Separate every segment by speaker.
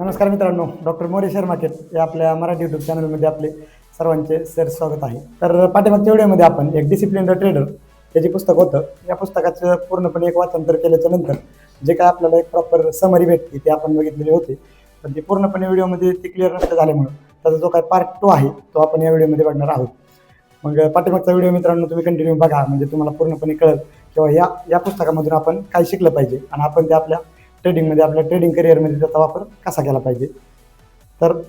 Speaker 1: नमस्कार मित्रांनो doctor More share market या आपल्या मराठी यूट्यूब चॅनलमध्ये आपले सर्वांचे सर स्वागत आहे. तर पाठीमागच्या व्हिडिओमध्ये आपण एक डिसिप्लिन ट्रेडर हे जे पुस्तक होतं या पुस्तकाचं पूर्णपणे एक वाचन केल्याच्यानंतर जे काय आपल्याला एक प्रॉपर समरी भेटते ते आपण बघितलेले होते. पण ते पूर्णपणे व्हिडिओमध्ये ते क्लिअर नसतं झाल्यामुळं त्याचा जो काय पार्ट टू आहे तो आपण या व्हिडिओमध्ये बघणार आहोत. मग पाठीमागचा व्हिडिओ मित्रांनो तुम्ही कंटिन्यू बघा म्हणजे तुम्हाला पूर्णपणे कळेल किंवा या या पुस्तकामधून आपण काय शिकलं पाहिजे आणि आपण ते आपल्या ट्रेडिंगमध्ये आपल्या ट्रेडिंग करिअरमध्ये त्याचा वापर कसा केला पाहिजे? तर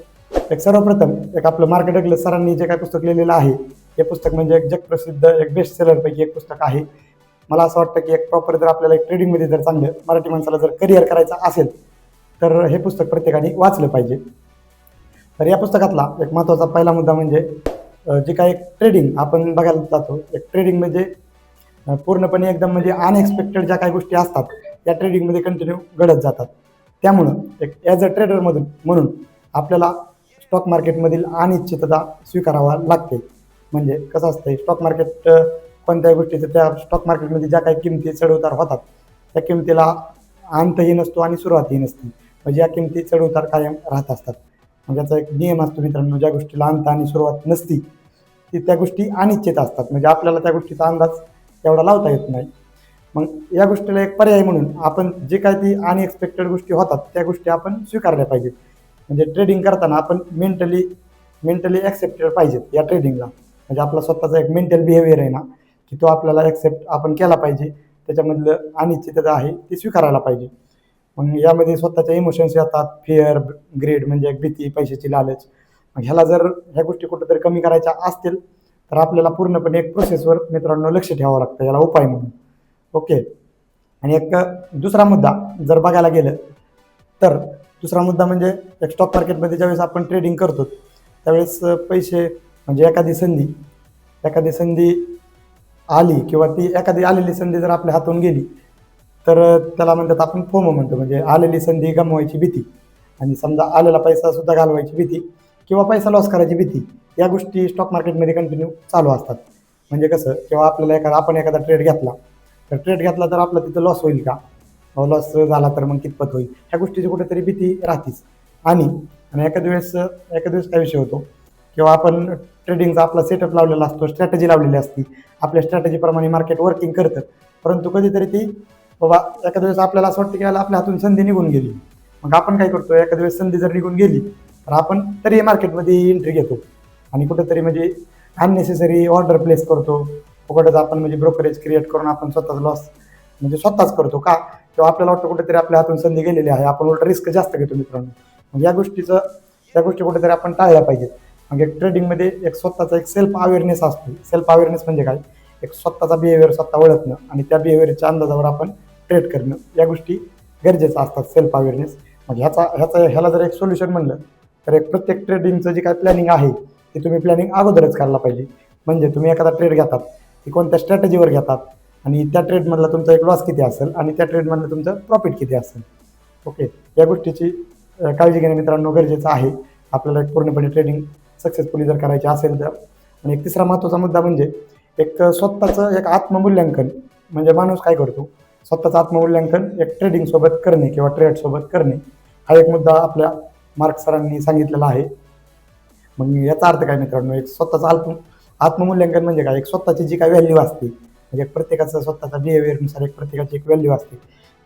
Speaker 1: एक सर्वप्रथम एक आपलं मार्केट सरांनी जे काय पुस्तक लिहिलेलं आहे हे पुस्तक म्हणजे एक जगप्रसिद्ध एक बेस्ट सेलरपैकी एक पुस्तक आहे. मला असं वाटतं की एक प्रॉपर जर आपल्याला एक ट्रेडिंगमध्ये जर चांगलं मराठी माणसाला जर करिअर करायचं असेल तर हे पुस्तक प्रत्येकाने वाचलं पाहिजे. तर या पुस्तकातला एक महत्त्वाचा पहिला मुद्दा म्हणजे जे काही एक ट्रेडिंग आपण बघायला जातो एक ट्रेडिंग म्हणजे पूर्णपणे एकदम म्हणजे अनएक्सपेक्टेड ज्या काही गोष्टी असतात या ट्रेडिंगमध्ये कंटिन्यू घडत जातात. त्यामुळं एक ॲज अ ट्रेडरमधून म्हणून आपल्याला स्टॉक मार्केटमधील अनिश्चितता स्वीकारावा लागते. म्हणजे कसं असतं स्टॉक मार्केट कोणत्याही गोष्टीचं त्या स्टॉक मार्केटमध्ये ज्या काही किमती चढउतार होतात त्या किमतीला अंतही नसतो आणि सुरुवातही नसते. म्हणजे या किमती चढउतार कायम राहत असतात. म्हणजे याचा एक नियम असतो मित्रांनो ज्या गोष्टीला अंत आणि सुरुवात नसती ती त्या गोष्टी अनिश्चित असतात. म्हणजे आपल्याला त्या गोष्टीचा अंदाज एवढा लावता येत नाही. मग या गोष्टीला एक पर्याय म्हणून आपण जे काय ती अनएक्सपेक्टेड गोष्टी होतात त्या गोष्टी आपण स्वीकारल्या पाहिजेत. म्हणजे ट्रेडिंग करताना आपण मेंटली मेंटली ॲक्सेप्टेड पाहिजेत या ट्रेडिंगला म्हणजे आपला स्वतःचा एक मेंटल बिहेवियर आहे ना की तो आपल्याला ॲक्सेप्ट आपण केला पाहिजे. त्याच्यामधलं अनिश्चितता आहे ती स्वीकारायला पाहिजे. मग यामध्ये स्वतःच्या इमोशन्स येतात फिअर ग्रेड म्हणजे एक भीती पैशाची लालच. मग ह्याला जर ह्या गोष्टी कुठंतरी कमी करायच्या असतील तर आपल्याला पूर्णपणे एक प्रोसेसवर मित्रांनो लक्ष ठेवावं लागतं याला उपाय म्हणून. ओके. आणि एक दुसरा मुद्दा जर बघायला गेलं तर दुसरा मुद्दा म्हणजे एक स्टॉक मार्केटमध्ये ज्यावेळेस आपण ट्रेडिंग करतो त्यावेळेस पैसे म्हणजे एखादी संधी एखादी संधी आली किंवा ती एखादी आलेली संधी जर आपल्या हातून गेली तर त्याला म्हणतात आपण फोम म्हणतो म्हणजे आलेली संधी गमवायची भीती. आणि समजा आलेला पैसा सुद्धा घालवायची भीती किंवा पैसा लॉस करायची भीती या गोष्टी स्टॉक मार्केटमध्ये कंटिन्यू चालू असतात. म्हणजे कसं किंवा आपल्याला एखादा आपण एखादा ट्रेड घेतला तर ट्रेड घेतला तर आपला तिथं लॉस होईल का? लॉस झाला तर मग कितपत होईल? ह्या गोष्टीची कुठेतरी भीती राहतीच. आणि आणि एखाद्या वेळेस एखाद्या वेळेस काय विषय होतो? किंवा आपण ट्रेडिंगचा आपला सेटअप लावलेला असतो स्ट्रॅटेजी लावलेली असती. आपल्या स्ट्रॅटेजीप्रमाणे मार्केट वर्किंग करतं. परंतु कधीतरी ती बाबा एखाद्या वेळेस आपल्याला असं वाटतं की याला आपल्या हातून संधी निघून गेली. मग आपण काय करतो? एखाद्या वेळेस संधी जर निघून गेली तर आपण तरी मार्केटमध्ये एंट्री घेतो. आणि कुठेतरी म्हणजे अननेसेसरी ऑर्डर प्लेस करतो. फुकटच आपण म्हणजे ब्रोकरेज क्रिएट करून आपण स्वतःच लॉस म्हणजे स्वतःच करतो का? किंवा आपल्याला वाटतं कुठेतरी आपल्या हातून संधी गेलेली आहे. आपण उलट रिस्क जास्त घेतो मित्रांनो. मग या गोष्टीचं या गोष्टी कुठेतरी आपण टाळल्या पाहिजेत. मग एक ट्रेडिंगमध्ये एक स्वतःचा एक सेल्फ अवेअरनेस असतो. सेल्फ अवेअरनेस म्हणजे काय? एक स्वतःचा बिहेवियर स्वतः ओळखणं आणि त्या बिहेवियरच्या अंदाजावर आपण ट्रेड करणं. या गोष्टी गरजेचं असतात. सेल्फ अवेअरनेस मग ह्याचा ह्याचा ह्याला जर एक सोल्युशन म्हणलं तर एक प्रत्येक ट्रेडिंगचं जे काय प्लॅनिंग आहे ते तुम्ही प्लॅनिंग अगोदरच करायला पाहिजे. म्हणजे तुम्ही एखादा ट्रेड घेतात. ती कोणत्या स्ट्रॅटेजीवर घेतात? आणि त्या ट्रेडमधला तुमचा एक लॉस किती असेल? आणि त्या ट्रेडमधलं तुमचं प्रॉफिट किती असेल? ओके या गोष्टीची काळजी घेणे मित्रांनो गरजेचं आहे. आपल्याला एक पूर्णपणे ट्रेडिंग सक्सेसफुली जर करायची असेल तर. आणि एक तिसरा महत्त्वाचा मुद्दा म्हणजे एक स्वतःचं एक आत्ममूल्यांकन म्हणजे माणूस काय करतो? स्वतःचं आत्ममूल्यांकन एक ट्रेडिंगसोबत करणे किंवा ट्रेडसोबत करणे हा एक मुद्दा आपल्या मार्क सरांनी सांगितलेला आहे. मग याचा अर्थ काय मित्रांनो? एक स्वतःचं आत्म आत्ममूल्यांकन म्हणजे काय? एक स्वतःची जी काय व्हॅल्यू असते म्हणजे एक प्रत्येकाचं स्वतःचा बिहेवियरनुसार एक प्रत्येकाची एक व्हॅल्यू असते.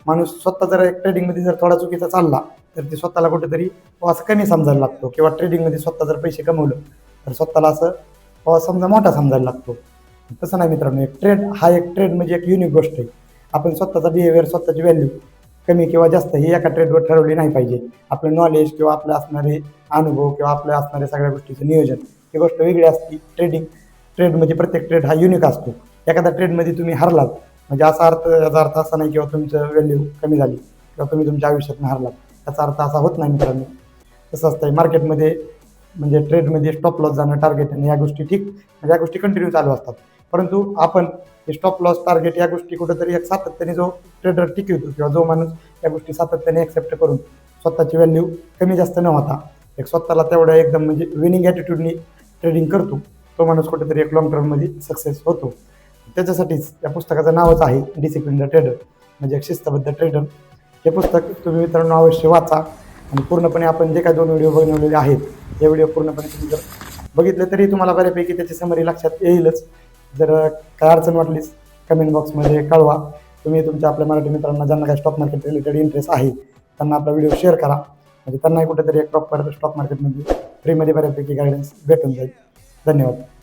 Speaker 1: माणूस स्वतः जर एक ट्रेडिंगमध्ये जर थोडा चुकीचा चालला तर ते स्वतःला कुठेतरी असं कमी समजायला लागतो. किंवा ट्रेडिंगमध्ये स्वतः जर पैसे कमवलं तर स्वतःला असं समजा मोठा समजायला लागतो. तसं नाही मित्रांनो एक ट्रेड हा एक ट्रेड म्हणजे एक युनिक गोष्ट आहे. आपण स्वतःचा बिहेवियर स्वतःची व्हॅल्यू कमी किंवा जास्त ही एका ट्रेडवर ठरवली नाही पाहिजे. आपलं नॉलेज किंवा आपलं असणारे अनुभव किंवा आपल्या असणाऱ्या सगळ्या गोष्टीचं नियोजन ही गोष्ट वेगळी असते. ट्रेडिंग ट्रेड म्हणजे प्रत्येक ट्रेड हा युनिक असतो. एखाद्या ट्रेडमध्ये तुम्ही हरलात म्हणजे असा अर्थ याचा अर्थ असा नाही किंवा तुमचं व्हॅल्यू कमी झाली किंवा तुम्ही तुमच्या आयुष्यात हरलात. याचा अर्थ असा होत नाही मित्रांनो. तसं असतं मार्केटमध्ये म्हणजे ट्रेडमध्ये स्टॉप लॉस जाणं टार्गेट आणि या गोष्टी ठीक म्हणजे या गोष्टी कंटिन्यू चालू असतात. परंतु आपण हे स्टॉप लॉस टार्गेट या गोष्टी कुठंतरी एक सातत्याने जो ट्रेडर टिकवतो किंवा जो माणूस या गोष्टी सातत्याने ॲक्सेप्ट करून स्वतःची व्हॅल्यू कमी जास्त न होता एक स्वतःला तेवढ्या एकदम म्हणजे विनिंग ॲटिट्यूडनी ट्रेडिंग करतो. तो माणूस कुठेतरी एक लॉंग टर्ममध्ये सक्सेस होतो. त्याच्यासाठीच या पुस्तकाचं नावच आहे डिसिप्लिन ट्रेडर म्हणजे एक शिस्तबद्ध ट्रेडर हे पुस्तक तुम्ही मित्रांनो अवश्य वाचा आणि पूर्णपणे आपण जे काही दोन व्हिडिओ बनवलेले आहेत हे व्हिडिओ पूर्णपणे तुम्ही जर बघितले तरी तुम्हाला बऱ्यापैकी त्याची समरी लक्षात येईलच. जर काय अडचण वाटलीच कमेंट बॉक्समध्ये कळवा. तुम्ही तुमच्या आपल्या मराठी मित्रांना ज्यांना काही स्टॉक मार्केट रिलेटेड इंटरेस्ट आहे त्यांना आपला व्हिडिओ शेअर करा. म्हणजे त्यांनाही कुठेतरी एक प्रॉपर स्टॉक मार्केटमध्ये फ्रीमध्ये बऱ्यापैकी गायडन्स भेटून जाईल. धन्यवाद.